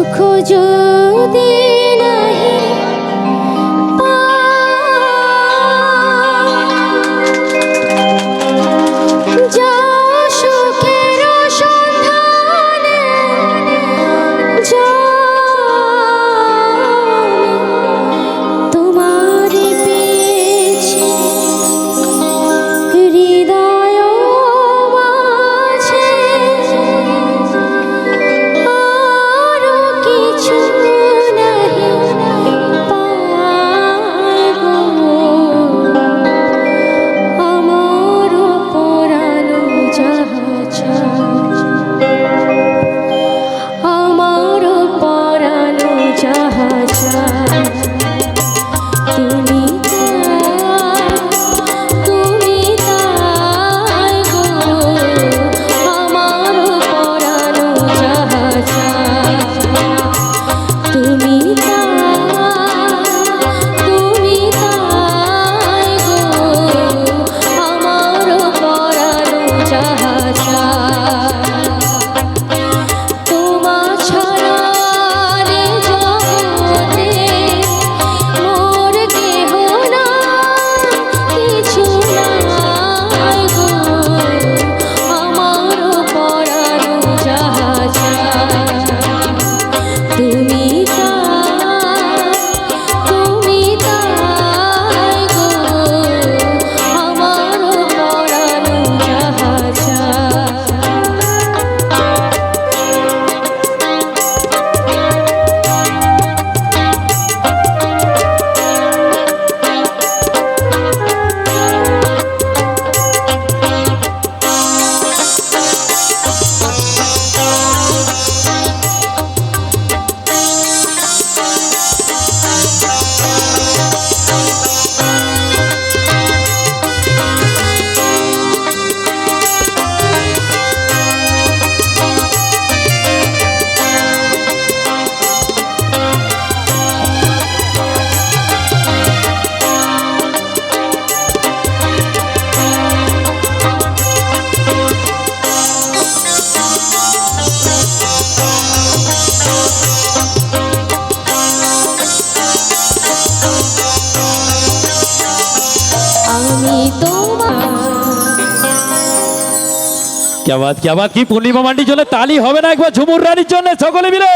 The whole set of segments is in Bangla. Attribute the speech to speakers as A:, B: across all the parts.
A: সুখ যদি
B: sun. ক্যাবাদ ক্যাবাদ কি পূর্ণিমা মান্ডির জন্য তালি হবে না একবার ঝুমুর রানীর জন্য সকলে মিলে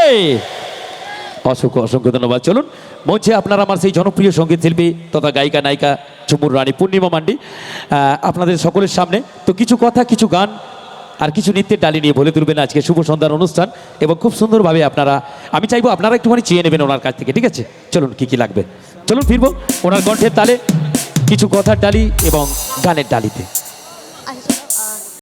B: অসংখ্য অসংখ্য ধন্যবাদ চলুন মঞ্চে আপনার আমার সেই জনপ্রিয় সংগীত শিল্পী তথা গায়িকা নায়িকা ঝুমুর রানী পূর্ণিমা মান্ডি আপনাদের সকলের সামনে তো কিছু কথা, কিছু গান আর কিছু নৃত্যের ডালি নিয়ে বলে তুলবেন আজকে শুভ সন্ধ্যার অনুষ্ঠান এবং খুব সুন্দরভাবে আপনারা, আমি চাইব আপনারা একটুখানি চেয়ে নেবেন ওনার কাছ থেকে, ঠিক আছে? চলুন, কি কি লাগবে? চলুন ফিরবো ওনার কণ্ঠের তালে কিছু কথার ডালি এবং গানের ডালিতে।